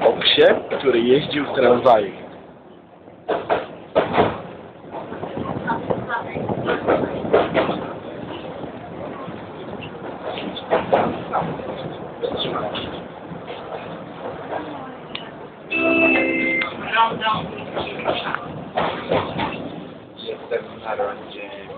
O psie, który jeździł tramwajem. Yes, that's not on James.